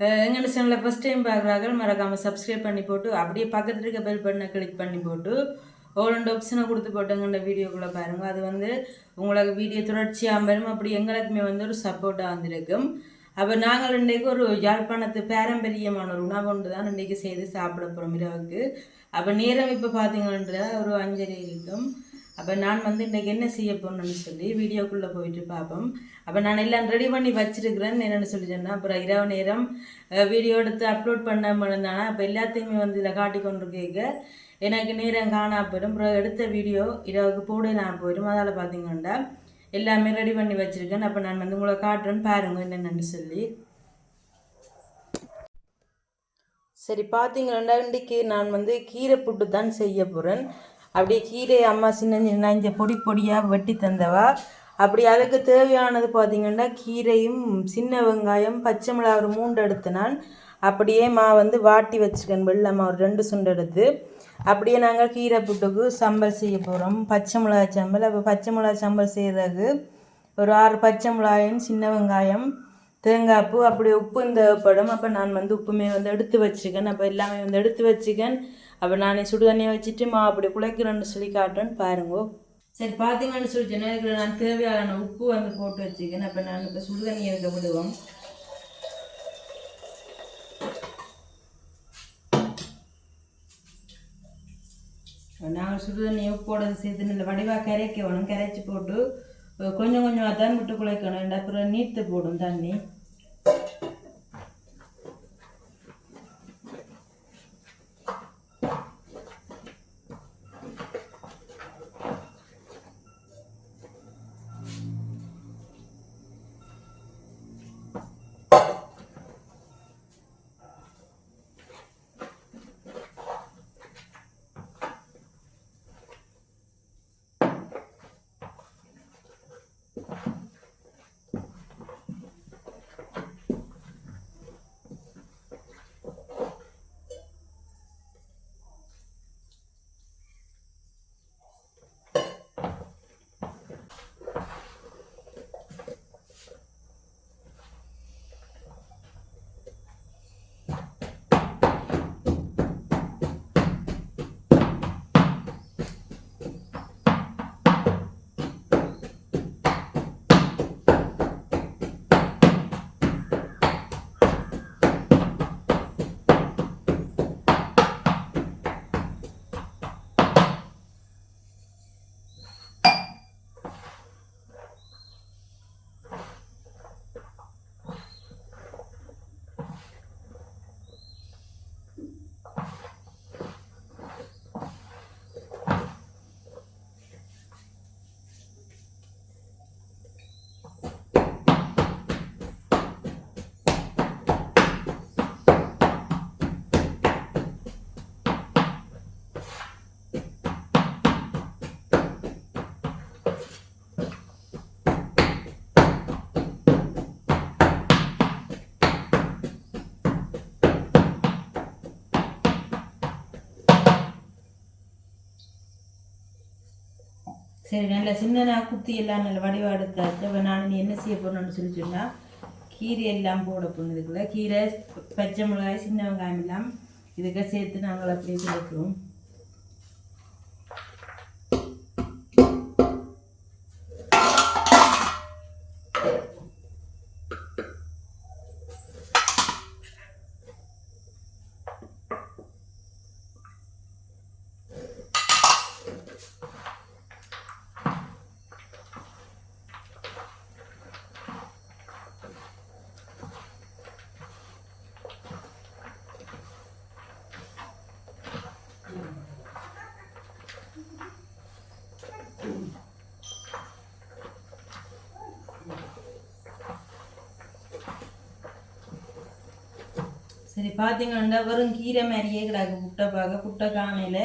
எங்கள் சேனலில் first time பார்க்குறாங்க மறக்காமல் சப்ஸ்கிரைப் பண்ணி போட்டு அப்படியே பக்கத்தில் இருக்க பெல் பட்டனை கிளிக் பண்ணி போட்டு ஒரு ரெண்டு ஆப்ஷனை கொடுத்து போட்டவங்கள்ட வீடியோக்குள்ளே பாருங்க. அது வந்து உங்களுக்கு வீடியோ தொடர்ச்சியாக வரும். அப்படி எங்களுக்குமே வந்து ஒரு சப்போர்ட்டாக வந்திருக்கும். அப்போ நாங்கள் இன்றைக்கு ஒரு யாழ்ப்பாணத்து பாரம்பரியமான ஒரு உணவு ஒன்று தான் இன்றைக்கு செய்து சாப்பிட போகிறோம் இரவுக்கு. அப்போ நேரம் இப்போ பார்த்தீங்கன்ற ஒரு அஞ்சரை இருக்கும். அப்போ நான் வந்து இன்றைக்கி என்ன செய்ய போகணும்னு சொல்லி வீடியோக்குள்ளே போயிட்டு பார்ப்போம். அப்போ நான் எல்லாம் ரெடி பண்ணி வச்சிருக்கிறேன். என்னென்னு சொல்லி சொன்னேன் அப்புறம் இரவு நேரம் வீடியோ எடுத்து அப்லோட் பண்ண முடிந்தானா அப்போ எல்லாத்தையுமே வந்து இதில் காட்டி கொண்டு கேட்க எனக்கு நேரம் காணா போயிடும். அப்புறம் எடுத்த வீடியோ இரவுக்கு போடலாம் போயிடும். அதால் பார்த்தீங்கன்னா எல்லாமே ரெடி பண்ணி வச்சுருக்கேன். அப்போ நான் வந்து உங்களை காட்டுறேன்னு பாருங்க என்னென்னு சொல்லி. சரி பார்த்தீங்கன்னா இன்றைக்கி நான் வந்து கீரை புட்டு தான் செய்ய போகிறேன் அப்படியே கீழே அம்மா சின்ன சின்ன இந்த பொடி பொடியாக வெட்டி தந்தவா. அப்படி அதுக்கு தேவையானது பார்த்தீங்கன்னா கீரையும் சின்ன வெங்காயம் பச்சை மிளகா ஒரு மூண்டு எடுத்து நான் அப்படியே மா வந்து வாட்டி வச்சுக்கேன் வெள்ளம்மா ஒரு ரெண்டு சுண்டு எடுத்து. அப்படியே நாங்கள் கீரை புட்டுக்கு சம்பல் செய்ய போகிறோம் பச்சை மிளகா சம்பல். அப்போ பச்சை மிளகாய் சம்பல் செய்கிறதுக்கு ஒரு ஆறு பச்சை மிளகாயும் சின்ன வெங்காயம் தேங்காய் பூ அப்படி உப்பு தேவைப்படும். அப்போ நான் வந்து உப்புமே வந்து எடுத்து வச்சுக்கேன். அப்போ எல்லாமே வந்து எடுத்து வச்சுக்கேன். அப்போ நான் சுடு தண்ணியை வச்சுட்டு மா அப்படி குழைக்கிறேன்னு சொல்லி காட்டுறேன்னு பாருங்க. சரி பார்த்தீங்கன்னு சொல்லி சொன்னேன் நான் தேவையான உப்பு வந்து போட்டு வச்சுக்கேன் அப்போ நான் இப்போ சுடு தண்ணியை இருக்க விடுவோம். நாங்கள் சுடு தண்ணியை உப்போட சேர்த்து இந்த வடிவாக கரைக்க வேணும். கரைச்சி போட்டு கொஞ்சம் கொஞ்சமாக தான் விட்டு குழைக்கணும் அப்புறம் நீர்த்து போடும் தண்ணி. சரி நல்ல சின்னனா குத்தி எல்லாம் நல்ல வடிவாக எடுத்தாச்சு அப்போ நான் நீ என்ன செய்ய போறேன்னு சொல்லி சொன்னால் கீரை எல்லாம் போட போனதுக்குள்ள கீரை பச்சை மிளகாய் சின்ன வெங்காயம் எல்லாம் இதுக்கு சேர்த்து நாங்கள் அப்படியே சேர்க்குறோம் சரி பார்த்தீங்கன்னா வெறும் கீரை மாதிரியே கிடக்கு புட்டை பார்க்க புட்டை காணையில்.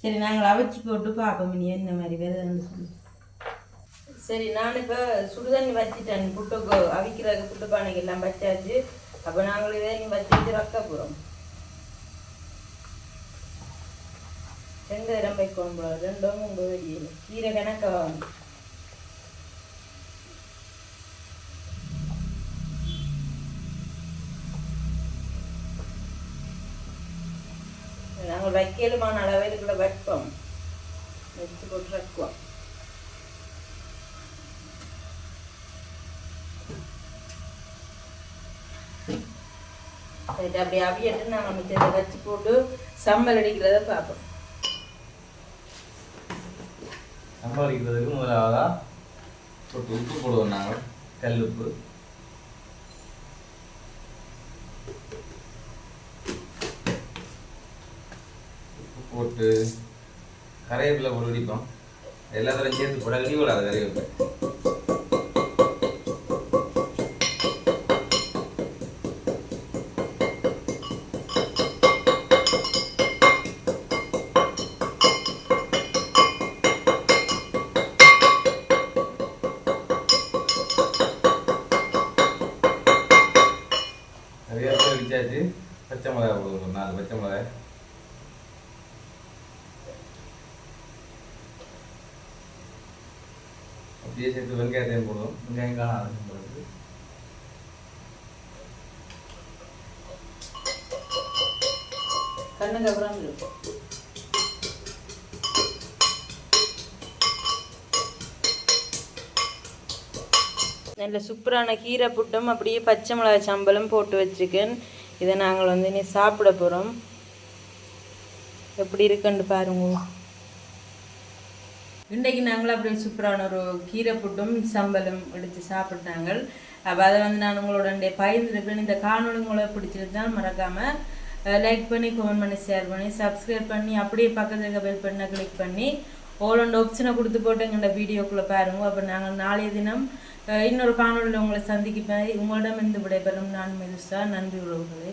சரி நாங்கள் அவிச்சு போட்டு பார்ப்போம் இனி என்ன மாதிரி வருதுன்னு சொல்லி. சரி நான் இப்போ சுடுதண்ணி வச்சிட்டேன் புட்டுக்கு அவிக்கிறதுக்கு புட்டு பானைக்கு எல்லாம் வச்சாச்சு. அப்போ நாங்கள் இதை நீ வச்சுட்டு ரக்க போகிறோம் ரெண்டு இடம் வைக்கணும் ரெண்டும் வெளியில் கீரை கணக்காக நாங்கள் வைக்கலுமான அளவில் இதுக்குள்ள வைப்போம் வச்சு போட்டு வைக்குவோம் சரி அப்படி அவியட்டு நாங்கள் மிச்சத்தை வச்சு போட்டு சம்பல் அடிக்கிறத பார்ப்போம் சம்பாதிக்கிறதுக்கு முதலாவதா போட்டு உப்பு போடுவோம் நாங்கள் கல் உப்பு உப்பு போட்டு கரையப்பில் ஒரு வெடிப்போம். எல்லாத்தையும் சேர்த்து போட இடி விடாது கறிவேப்பிலை. கறிவேப்பிலை இடிச்சாச்சு பச்சை மிளகா போடுவோம் ஒரு நாலு பச்சை மிளகாய். அப்படியே சேர்த்து வெங்காயத்தையும் போடுவோம். வெங்காயம் காண ஆரம்பிக்கும் போடுறது. கண்ணுக்கு அப்புறம் இருக்கும் நல்ல சூப்பரான கீரை புட்டும் அப்படியே பச்சை மிளகாய் சம்பளம் போட்டு வச்சுருக்கேன். இதை நாங்கள் வந்து இனி சாப்பிட போகிறோம் எப்படி இருக்குன்னு பாருங்க. இன்றைக்கு நாங்களும் அப்படியே சூப்பரான ஒரு கீரை புட்டும் சம்பலும் எடுத்து சாப்பிட்டாங்க அப்போ அதை வந்து நான் உங்களோட பகிர்ந்துருக்கேன் இந்த காணொலி உங்களுக்கு பிடிச்சிருந்தால் மறக்காமல் லைக் பண்ணி கமெண்ட் பண்ணி ஷேர் பண்ணி சப்ஸ்கிரைப் பண்ணி அப்படியே பக்கத்தில் இருக்க பெல் பண்ண கிளிக் பண்ணி ஓல் அண்ட் ஆப்ஷனை கொடுத்து போட்டு எங்களோட வீடியோக்குள்ளே பாருங்க. அப்போ நாங்கள் நாளைய தினம் இன்னொரு காணொலியில் உங்களை சந்திக்கப்பேன் உங்களிடம் இருந்து விடைபெறும். நான் மெதுசா நன்றி உறவுகளே.